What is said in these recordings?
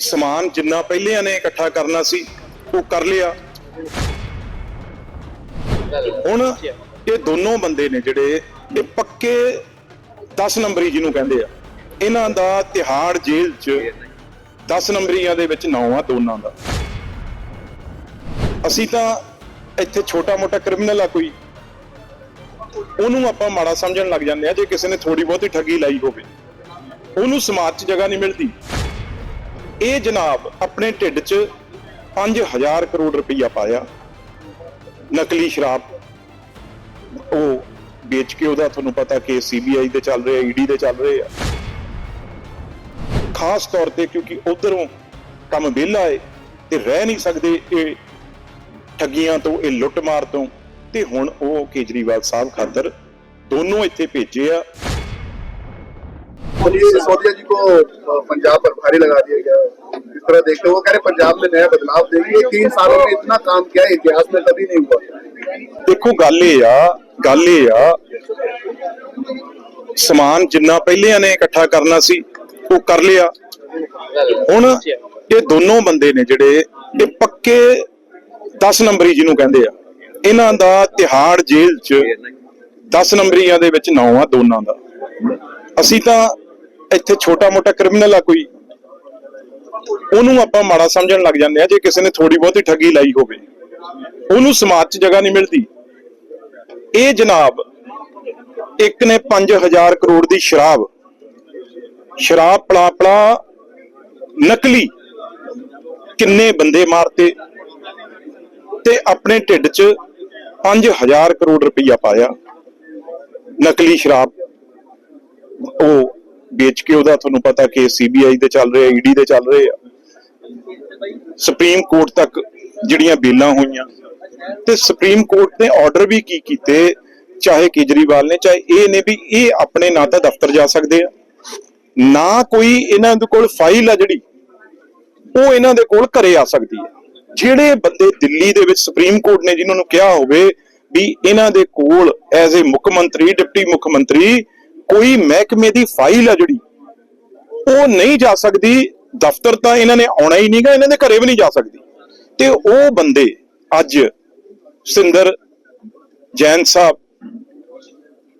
ਸਮਾਨ ਜਿੰਨਾ ਪਹਿਲਿਆਂ ਨੇ ਇਕੱਠਾ ਕਰਨਾ ਸੀ, ਉਹ ਕਰ ਲਿਆ। ਹੁਣ ਇਹ ਦੋਨੋਂ ਬੰਦੇ ਨੇ ਜਿਹੜੇ, ਇਹ ਪੱਕੇ 10 ਨੰਬਰੀ ਜਿਹਨੂੰ ਕਹਿੰਦੇ ਆ, ਇਹਨਾਂ ਦਾ ਤਿਹਾੜ ਜੇਲ੍ਹ 'ਚ 10 ਨੰਬਰੀਆਂ ਦੇ ਵਿੱਚ ਨਾਂ ਆ ਦੋਨਾਂ ਦਾ। ਅਸੀਂ ਤਾਂ ਇੱਥੇ ਛੋਟਾ-ਮੋਟਾ ਕ੍ਰਿਮੀਨਲ ਆ ਕੋਈ। ਉਹਨੂੰ ਆਪਾਂ ਮਾੜਾ ਸਮਝਣ ਲੱਗ ਜਾਂਦੇ ਆ, ਜੇ ਕਿਸੇ ਨੇ ਥੋੜੀ ਬਹੁਤੀ ਠੱਗੀ ਲਾਈ ਹੋਵੇ। ਉਹਨੂੰ ਸਮਾਜ 'ਚ ਜਗ੍ਹਾ ਨਹੀਂ ਮਿਲਦੀ। ਇਹ ਜਨਾਬ ਆਪਣੇ ਢਿੱਡ 'ਚ 5000 ਕਰੋੜ ਰੁਪਈਆ ਪਾਇਆ। ਨਕਲੀ ਸ਼ਰਾਬ। ਉਹ ਵੇਚ ਕੇ ਉਹਦਾ ਤੁਹਾਨੂੰ ਪਤਾ ਕਿ ਸੀਬੀਆਈ ਦੇ ਚੱਲ ਰਿਹਾ ਆ ਈਡੀ ਦੇ ਚੱਲ ਰਹੇ ਆ। ਖਾਸ ਤੌਰ ਤੇ ਕਿਉਂਕਿ ਉਧਰੋਂ ਕੰਮ ਵਿਹਲਾ ਏ ਤੇ ਰਹਿ ਨਹੀਂ ਸਕਦੇ ਇਹ ਠੱਗੀਆਂ ਤੋਂ, ਇਹ ਲੁੱਟਮਾਰ ਤੋਂ। ਤੇ ਹੁਣ ਉਹ ਕੇਜਰੀਵਾਲ ਸਾਹਿਬ ਖਾਤਰ ਦੋਨੋਂ ਇੱਥੇ ਭੇਜੇ ਆ। मनीष सिसोदिया जी को अ, पंजाब पर भारी लगा दिया गया इस तरह देखते हुए कह रहे पंजाब में नया बदलाव देंगे तीन सालों में इतना काम किया है, इतिहास में कभी नहीं हुआ ਦੇਖੋ ਗੱਲ ਇਹ ਆ ਗੱਲ ਇਹ ਆ ਸਮਾਨ ਜਿੰਨਾ ਪਹਿਲਿਆਂ ਨੇ ਇਕੱਠਾ ਕਰਨਾ ਸੀ ਉਹ ਕਰ ਲਿਆ ਹੁਣ ਇਹ ਦੋਨੋਂ ਬੰਦੇ ਨੇ ਜਿਹੜੇ ਇਹ ਪੱਕੇ 10 ਨੰਬਰੀ ਜਿਹਨੂੰ ਕਹਿੰਦੇ ਆ ਇਹਨਾਂ ਦਾ ਤਿਹਾੜ ਜੇਲ੍ਹ 'ਚ 10 ਨੰਬਰੀਆਂ ਦੇ ਵਿੱਚ ਨਾਂ ਆ ਦੋਨਾਂ ਦਾ ਅਸੀਂ ਤਾਂ ਇੱਥੇ ਛੋਟਾ-ਮੋਟਾ ਕ੍ਰਿਮੀਨਲ ਆ ਕੋਈ, ਉਹਨੂੰ ਆਪਾਂ ਮਾੜਾ ਸਮਝਣ ਲੱਗ ਜਾਂਦੇ ਆ ਜੇ ਕਿਸੇ ਨੇ ਥੋੜੀ ਬਹੁਤੀ ਠੱਗੀ ਲਾਈ ਹੋਵੇ। ਉਹਨੂੰ ਸਮਾਜ 'ਚ ਜਗ੍ਹਾ ਨਹੀਂ ਮਿਲਦੀ। ਇਹ ਜਨਾਬ ਇੱਕ ਨੇ 5000 ਕਰੋੜ ਦੀ ਸ਼ਰਾਬ ਸ਼ਰਾਬ ਪਲਾ ਪਲਾ ਨਕਲੀ ਕਿੰਨੇ ਬੰਦੇ ਮਾਰਤੇ ਤੇ ਆਪਣੇ ਢਿੱਡ 'ਚ 5000 ਕਰੋੜ ਰੁਪਈਆ ਪਾਇਆ। ਨਕਲੀ ਸ਼ਰਾਬ, ਉਹ ਵੇਚ ਕੇ ਉਹਦਾ ਤੁਹਾਨੂੰ ਪਤਾ ਕਿ ਸੀਬੀਆਈ ਦੇ ਚੱਲ ਰਹੇ ਈਡੀ ਦੇ ਚੱਲ ਰਹੇ ਆ। ਸੁਪਰੀਮ ਕੋਰਟ ਤੱਕ ਜਿਹੜੀਆਂ ਬੇਲਾਂ ਹੋਈਆਂ। ਤੇ ਸੁਪਰੀਮ ਕੋਰਟ ਨੇ ਆਰਡਰ ਵੀ ਕੀ ਕੀਤੇ, ਚਾਹੇ ਕੇਜਰੀਵਾਲ ਨੇ, ਚਾਹੇ ਇਹ ਨੇ ਵੀ, ਇਹ ਆਪਣੇ ਨਾਂ ਤਾਂ ਦਫ਼ਤਰ ਜਾ ਸਕਦੇ ਆ। ਨਾ ਕੋਈ ਇਹਨਾਂ ਦੇ ਕੋਲ ਫਾਈਲ ਆ ਜਿਹੜੀ, ਉਹ ਇਹਨਾਂ ਦੇ ਕੋਲ ਘਰੇ ਆ ਸਕਦੀ ਹੈ ਜਿਹੜੇ ਬੰਦੇ ਦਿੱਲੀ ਦੇ ਵਿੱਚ ਸੁਪਰੀਮ ਕੋਰਟ ਨੇ ਜਿਨ੍ਹਾਂ ਨੂੰ ਕਿਹਾ ਹੋਵੇ ਵੀ ਇਹਨਾਂ ਦੇ ਕੋਲ ਐਜ਼ ਅ ਮੁੱਖ ਮੰਤਰੀ, ਡਿਪਟੀ ਮੁੱਖ ਮੰਤਰੀ ਕੋਈ ਮਹਿਕਮੇ ਦੀ ਫਾਈਲ ਆ ਜਿਹੜੀ, ਉਹ ਨਹੀਂ ਜਾ ਸਕਦੀ, ਦਫ਼ਤਰ ਤਾਂ ਇਹਨਾਂ ਨੇ ਆਉਣਾ ਹੀ ਨਹੀਂਗਾ, ਇਹਨਾਂ ਦੇ ਘਰੇ ਵੀ ਨਹੀਂ ਜਾ ਸਕਦੀ। ਤੇ ਉਹ ਬੰਦੇ ਅੱਜ ਸਿੰਦਰ ਜੈਨ ਸਾਹਿਬ,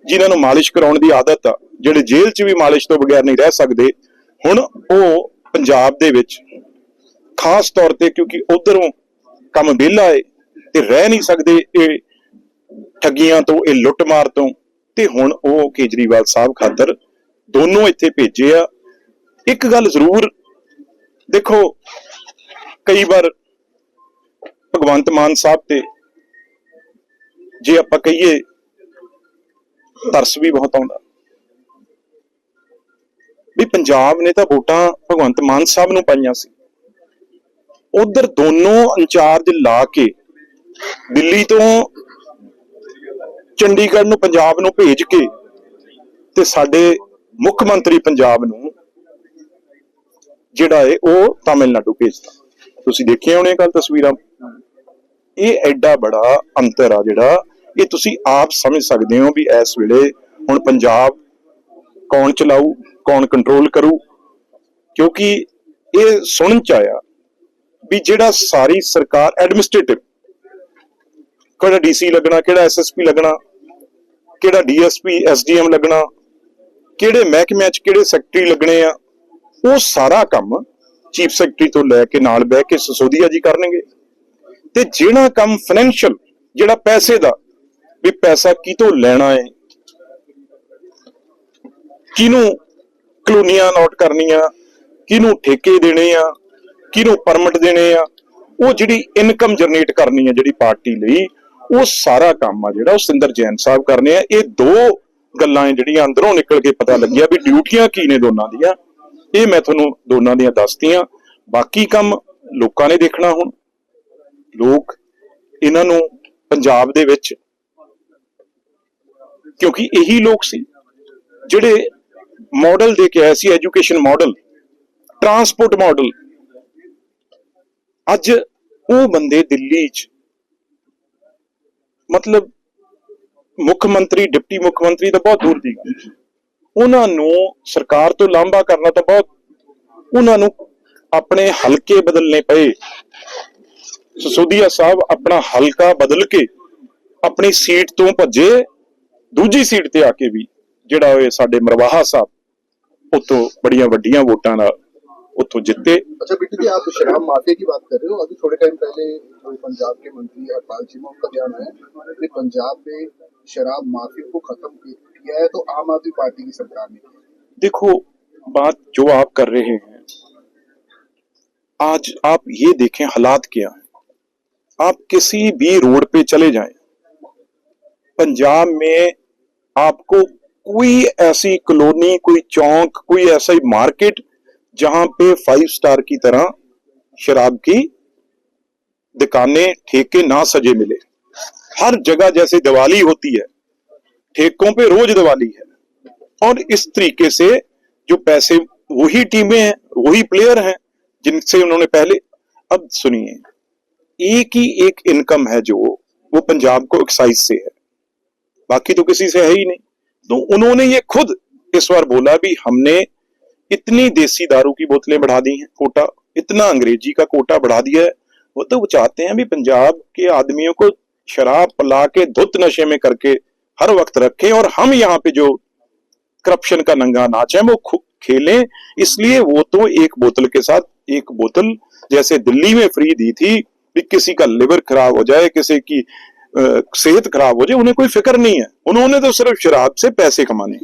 ਜਿਨ੍ਹਾਂ ਨੂੰ ਮਾਲਿਸ਼ ਕਰਾਉਣ ਦੀ ਆਦਤ ਆ, ਜਿਹੜੇ ਜੇਲ੍ਹ 'ਚ ਵੀ ਮਾਲਿਸ਼ ਤੋਂ ਬਗੈਰ ਨਹੀਂ ਰਹਿ ਸਕਦੇ, ਹੁਣ ਉਹ ਪੰਜਾਬ ਦੇ ਵਿੱਚ ਖਾਸ ਤੌਰ ਤੇ ਕਿਉਂਕਿ ਉਧਰੋਂ ਕੰਮ ਵਿਹਲਾ ਏ, ਤੇ ਰਹਿ ਨਹੀਂ ਸਕਦੇ, ਇਹ ਠੱਗੀਆਂ ਤੋਂ, ਇਹ ਲੁੱਟਮਾਰ ਤੋਂ ਤੇ ਹੁਣ ਉਹ ਕੇਜਰੀਵਾਲ ਸਾਹਿਬ ਖਾਤਰ ਦੋਨੋਂ ਇੱਥੇ ਭੇਜੇ ਆ। ਇੱਕ ਗੱਲ ਜ਼ਰੂਰ ਦੇਖੋ, ਕਈ ਵਾਰ ਭਗਵੰਤ ਮਾਨ ਸਾਹਿਬ ਤੇ ਜੇ ਆਪਾਂ ਕਹੀਏ, ਤਰਸ ਵੀ ਬਹੁਤ ਆਉਂਦਾ। ਵੀ ਪੰਜਾਬ ਨੇ ਤਾਂ ਵੋਟਾਂ ਭਗਵੰਤ ਮਾਨ ਸਾਹਿਬ ਨੂੰ ਪਾਈਆਂ ਸੀ। ਉਧਰ ਦੋਨੋਂ ਇੰਚਾਰਜ ਲਾ ਕੇ ਦਿੱਲੀ ਤੋਂ ਚੰਡੀਗੜ੍ਹ ਨੂੰ, ਪੰਜਾਬ ਨੂੰ ਭੇਜ ਕੇ ਤੇ ਸਾਡੇ ਮੁੱਖ ਮੰਤਰੀ ਪੰਜਾਬ ਨੂੰ ਜਿਹੜਾ ਹੈ ਉਹ ਤਾਮਿਲਨਾਡੂ ਭੇਜਤਾ। ਤੁਸੀਂ ਦੇਖਿਆ ਹੋਣੇ ਕੱਲ ਤਸਵੀਰਾਂ। ਇਹ ਐਡਾ ਬੜਾ ਅੰਤਰ ਆ ਜਿਹੜਾ, ਇਹ ਤੁਸੀਂ ਆਪ ਸਮਝ ਸਕਦੇ ਹੋ ਵੀ ਇਸ ਵੇਲੇ ਹੁਣ ਪੰਜਾਬ ਕੌਣ ਚਲਾਊ, ਕੌਣ ਕੰਟਰੋਲ ਕਰੂ, ਕਿਉਂਕਿ ਇਹ ਸੁਣਨ ਚ ਆਇਆ ਵੀ ਜਿਹੜਾ ਸਾਰੀ ਸਰਕਾਰ ਐਡਮਿਨਿਸਟ੍ਰੇਟਿਵ ਕਿਹੜਾ ਡੀਸੀ ਲੱਗਣਾ, ਕਿਹੜਾ ਐਸਐਸਪੀ ਲੱਗਣਾ ਕਿਹੜਾ ਡੀਐਸਪੀ, ਐਸਡੀਐਮ ਲੱਗਣਾ, ਕਿਹੜੇ ਮਹਿਕਮਿਆਂ 'ਚ ਕਿਹੜੇ ਸੈਕਟਰੀ ਲੱਗਣੇ ਆ, ਉਹ ਸਾਰਾ ਕੰਮ ਚੀਫ ਸੈਕਟਰੀ ਤੋਂ ਲੈ ਕੇ ਨਾਲ ਬਹਿ ਕੇ ਸਸੋਦੀਆ ਜੀ ਕਰਨਗੇ। ਤੇ ਜਿਹੜਾ ਕੰਮ ਫਾਈਨੈਂਸ਼ੀਅਲ ਜਿਹੜਾ ਪੈਸੇ ਦਾ, ਵੀ ਪੈਸਾ ਕਿਤੋਂ ਲੈਣਾ ਹੈ ਕਿਹਨੂੰ ਕਲੋਨੀਆਂ ਨੋਟ ਕਰਨੀਆਂ, ਕਿਹਨੂੰ ਠੇਕੇ ਦੇਣੇ ਆ, ਕਿਹਨੂੰ ਪਰਮਿਟ ਦੇਣੇ ਆ, ਉਹ ਜਿਹੜੀ ਇਨਕਮ ਜਨਰੇਟ ਕਰਨੀ ਆ ਜਿਹੜੀ ਪਾਰਟੀ ਲਈ ਉਹ ਸਾਰਾ ਕੰਮ ਆ ਜਿਹੜਾ ਉਹ ਸਿੰਦਰ ਜੈਨ ਸਾਹਿਬ ਕਰਨੇ ਆ। ਇਹ ਦੋ ਗੱਲਾਂ ਜਿਹੜੀਆਂ ਅੰਦਰੋਂ ਨਿਕਲ ਕੇ ਪਤਾ ਲੱਗਿਆ ਵੀ ਡਿਊਟੀਆਂ ਕੀ ਨੇ ਦੋਨਾਂ ਦੀਆਂ। ਇਹ ਮੈਂ ਤੁਹਾਨੂੰ ਦੋਨਾਂ ਦੀਆਂ ਦੱਸਤੀਆਂ। ਬਾਕੀ ਕੰਮ ਲੋਕਾਂ ਨੇ ਦੇਖਣਾ ਹੁਣ। ਲੋਕ ਇਹਨਾਂ ਨੂੰ ਪੰਜਾਬ ਦੇ ਵਿੱਚ ਕਿਉਂਕਿ ਇਹੀ ਲੋਕ ਸੀ ਜਿਹੜੇ ਮਾਡਲ ਦੇ ਕੇ ਆਏ ਸੀ ਐਜੂਕੇਸ਼ਨ ਮਾਡਲ ਟਰਾਂਸਪੋਰਟ ਮਾਡਲ ਅੱਜ ਉਹ ਬੰਦੇ ਦਿੱਲੀ 'ਚ ਮਤਲਬ ਮੁੱਖ ਮੰਤਰੀ, ਡਿਪਟੀ ਮੁੱਖ ਮੰਤਰੀ ਤਾਂ ਬਹੁਤ ਦੂਰ ਦੀ ਗੱਲ। ਉਹਨਾਂ ਨੂੰ ਸਰਕਾਰ ਤੋਂ ਲਾਂਭਾ ਕਰਨਾ ਤਾਂ ਬਹੁਤ ਉਹਨਾਂ ਨੂੰ ਆਪਣੇ ਹਲਕੇ ਬਦਲਨੇ ਪਏ ਸਸੋਦੀਆ ਸਾਹਿਬ ਆਪਣਾ ਹਲਕਾ ਬਦਲ ਕੇ ਆਪਣੀ ਸੀਟ ਤੋਂ ਭੱਜੇ, ਦੂਜੀ ਸੀਟ ਤੇ ਆ ਕੇ ਵੀ ਜਿਹੜਾ ਹੋਏ ਸਾਡੇ ਮਰਵਾਹਾ ਸਾਹਿਬ ਉਤੋਂ ਬੜੀਆਂ ਵੱਡੀਆਂ ਵੋਟਾਂ ਨਾਲ ਉੱਥੋਂ ਜਿੱਤੇ अच्छा बिट्टू जी आप शराब माफिया की बात कर रहे हो अभी थोड़े टाइम पहले जो पंजाब के मंत्री हरपाल चीमा उनका बयान है कि पंजाब में शराब माफिया को खत्म किया है तो आम आदमी पार्टी की सरकार ने किया। देखो बात जो आप कर रहे हैं आज आप ये देखें हालात क्या है आप किसी भी रोड पे चले जाएं पंजाब में आपको कोई ऐसी कॉलोनी कोई चौक कोई ऐसा ही मार्केट जहाँ पे फाइव स्टार की तरह शराब की दुकानें, ठेके ना सजे मिले। हर जगह जैसे दिवाली होती है, ठेकों पे रोज दिवाली है। और इस तरीके से जो पैसे, वही टीमें हैं, वही प्लेयर हैं, जिनसे उन्होंने पहले, अब सुनिए, एक ही एक इनकम है जो वो पंजाब को एक्साइज से है। बाकी तो किसी से है ही नहीं। तो उन्होंने ये खुद इस बार बोला भी हमने इतनी देसी दारू की बोतलें बढ़ा दी हैं, कोटा, इतना अंग्रेज़ी का कोटा बढ़ा दिया है। वो तो वो चाहते हैं भी पंजाब के आदमियों को शराब पिला के धुत नशे में करके हर वक्त रखें और हम यहाँ पे जो करप्शन का नंगा नाच है, वो खेलें। इसलिए वो तो एक बोतल के साथ एक बोतल जैसे दिल्ली में फ्री दी थी कि किसी का लिवर खराब हो जाए, किसी की सेहत खराब हो जाए, उन्हें कोई फ़िक्र नहीं है। उन्होंने तो सिर्फ़ शराब से पैसे कमाने।